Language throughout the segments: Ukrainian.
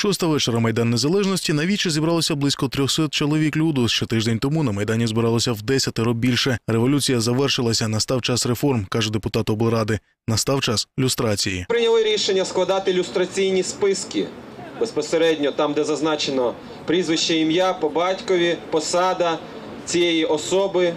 Шоста вечора Майдан Незалежності на вічі зібралося близько 300 чоловік люду. Ще тиждень тому на Майдані збиралося в десятеро більше. Революція завершилася, настав час реформ, каже депутат облради. Настав час люстрації. Прийняли рішення складати люстраційні списки безпосередньо там, де зазначено прізвище, ім'я по батькові, посада цієї особи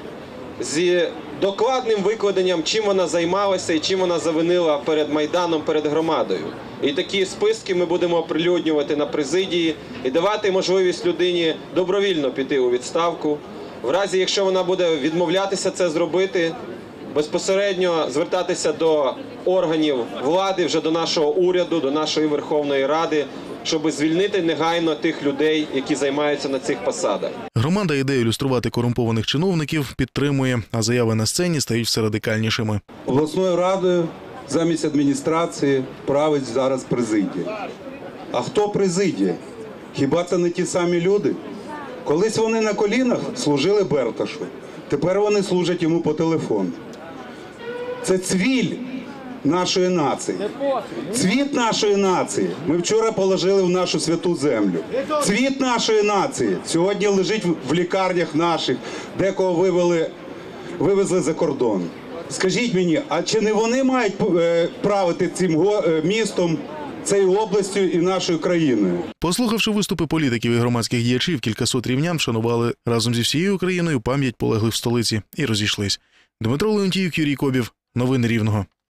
з докладним викладенням, чим вона займалася і чим вона завинила перед майданом, перед громадою. І такі списки ми будемо оприлюднювати на президії і давати можливість людині добровільно піти у відставку. В разі, якщо вона буде відмовлятися це зробити, безпосередньо звертатися до органів влади, вже до нашого уряду, до нашої Верховної Ради, щоб звільнити негайно тих людей, які займаються на цих посадах. Громада ідею ілюструвати корумпованих чиновників підтримує, а заяви на сцені стають все радикальнішими. Обласною радою замість адміністрації править зараз президія. А хто президія? Хіба це не ті самі люди? Колись вони на колінах служили Берташу. Тепер вони служать йому по телефону. Це цвіль нашої нації. Цвіт нашої нації. Ми вчора положили в нашу святу землю. Цвіт нашої нації сьогодні лежить в- лікарнях наших, декого вивели, вивезли за кордон. Скажіть мені, а чи не вони мають е, правити цим е, містом, цією областю і нашою країною? Послухавши виступи політиків і громадських діячів, кількасот рівнян вшанували разом зі всією Україною пам'ять полеглих в столиці і розійшлись. Дмитро Леонтіїв, Юрій Кобів. Новини Рівного.